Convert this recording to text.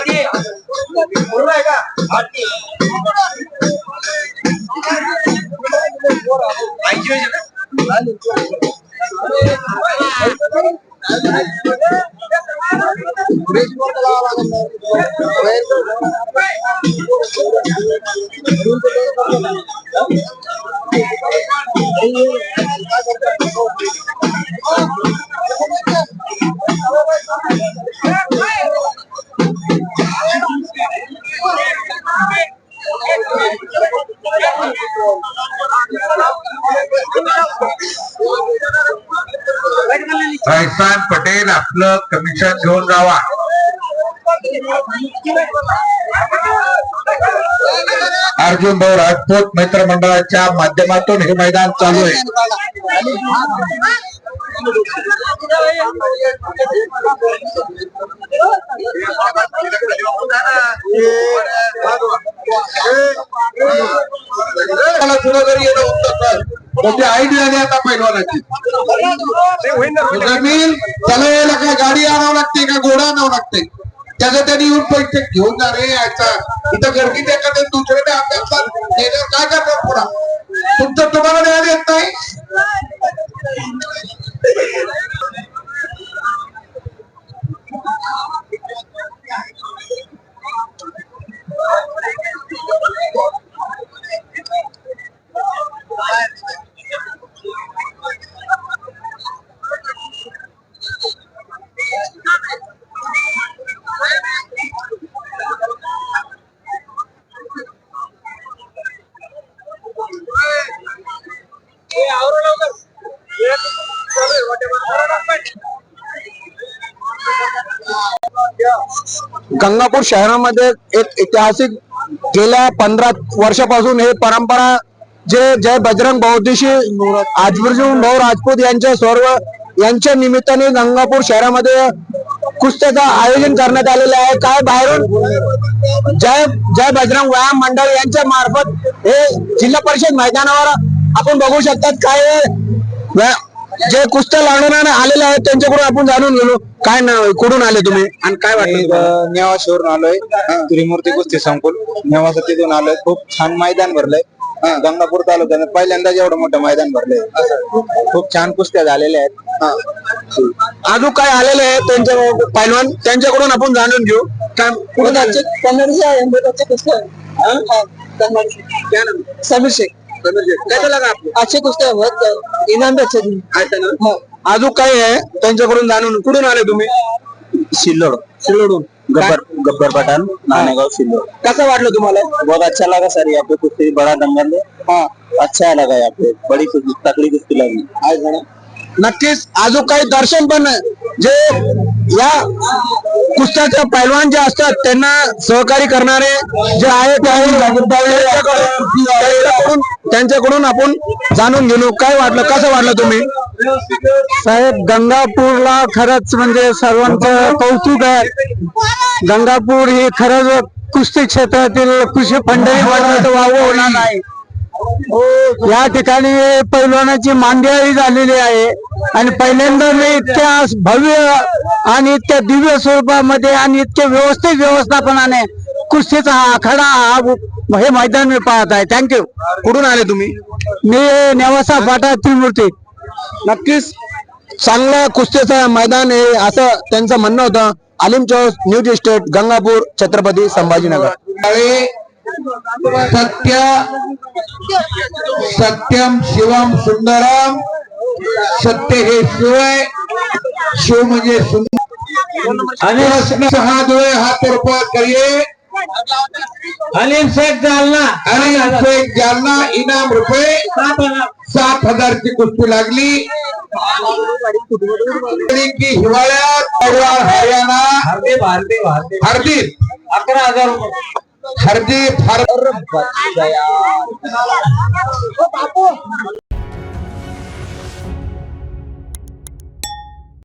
ఇది మురళగా Thank you. रायसान Patel आपलं commission घेऊन जावा अर्जुन भाऊ राजपूत मित्र मंडळाच्या माध्यमातून हे मैदान चालू आहे मला पुढं जरी येणं होतं मोठी आयडिया आली आता पैलवानाची. जमीन त्याला यायला काय गाडी आणावं लागते का घोडा आणावं लागते? त्याचं त्यांनी येऊन पैसे घेऊन जा रे याचा. इथं गर्दी अभ्यासात त्याच्यावर काय करणार पुढा? गंगापूर शहरामध्ये एक ऐतिहासिक गेल्या पंधरा वर्षापासून हे परंपरा जे जय बजरंग बौद्धीशी आजबर्जून भाऊ राजपूत यांच्या सर्व यांच्या निमित्ताने गंगापूर शहरामध्ये कुस्त्याचं आयोजन करण्यात आलेलं आहे. काय बाहेरून? जय जय बजरंग व्यायाम मंडळ यांच्या मार्फत हे जिल्हा परिषद मैदानावर आपण बघू शकतात काय जे कुस्त्या लढवण्याने आलेले आहेत त्यांच्याकडून आपण जाणून गेलो काय नाव कुठून आले तुम्ही? आणि काय वाटलं नेवाशवरून आलोय. त्रिमूर्ती कुस्ती संकुल. नेवासा तिथून आलोय. खूप छान मैदान भरलंय. गंगापूर तालुक्यात पहिल्यांदाच एवढं मोठं मैदान भरलंय. खूप छान कुस्त्या झालेल्या आहेत. अजून काय आलेले आहेत त्यांच्या पैलवान? त्यांच्याकडून आपण जाणून घेऊ. काय कुठून? हाँ? क्या? समीर शेख. समीर जी, कैसा लगा बहुत इनाम भी अच्छे ना अजून काय आहे? त्यांच्याकडून जाणून कुठून आले तुम्ही? सिल्लोड. शिल्लोडून गब्बर गब्बर पठान नानेगांव सिल्लोड. कसं वाटलं तुम्हाला? बहुत अच्छा लगा सर यहाँ पे बड़ा दंगल है। हाँ. अच्छा लगा यहाँ पे। बड़ी तकड़ी कुश्ती लगी। आहे? नक्कीच अजून काही दर्शन पण जे या कुस्त्याचे पैलवान जे असतात त्यांना सहकारी करणारे जे. त्यांच्याकडून त्यांच्याकडून आपण जाणून घेऊ. काय वाटलं? कसं वाटलं तुम्ही? साहेब गंगापूरला खरंच म्हणजे सर्वांचं कौतुक आहे. गंगापूर ही खरंच कुस्ती क्षेत्रातील कृषी पंढरी वाव होणार नाही. या ठिकाणी पैलवानाची मांदियाळी झालेली आहे. आणि पहिल्यांदा मी इतक्या भव्य आणि इतक्या दिव्य स्वरूपामध्ये आणि इतक्या व्यवस्थित व्यवस्थापनाने कुस्तीचा हा आखाडा हा हे मैदान मी पाहत आहे. थँक्यू कुठून आले तुम्ही? मी नेवासा फाटा त्रिमूर्ती. नक्कीच. चांगलं कुस्तीचं मैदान आहे असं त्यांचं म्हणणं होतं. Alim Chaus news estate Gangapur Chhatrapati Sambhajinagar. सत्य सत्यम शिवम सुंदरम सत्य हे शिव आहे. शिव म्हणजे सुंदर. आणि हात वर करिए. अलीम शेख जालना. अनिल शेख जालना इनाम रुपये. सात हजारची कुस्ती लागली. की हिवाळ्यात हरियाणा. भारतीय भारतीय भारतीय हरदीप अकरा हजार रुपये. हरदीप हर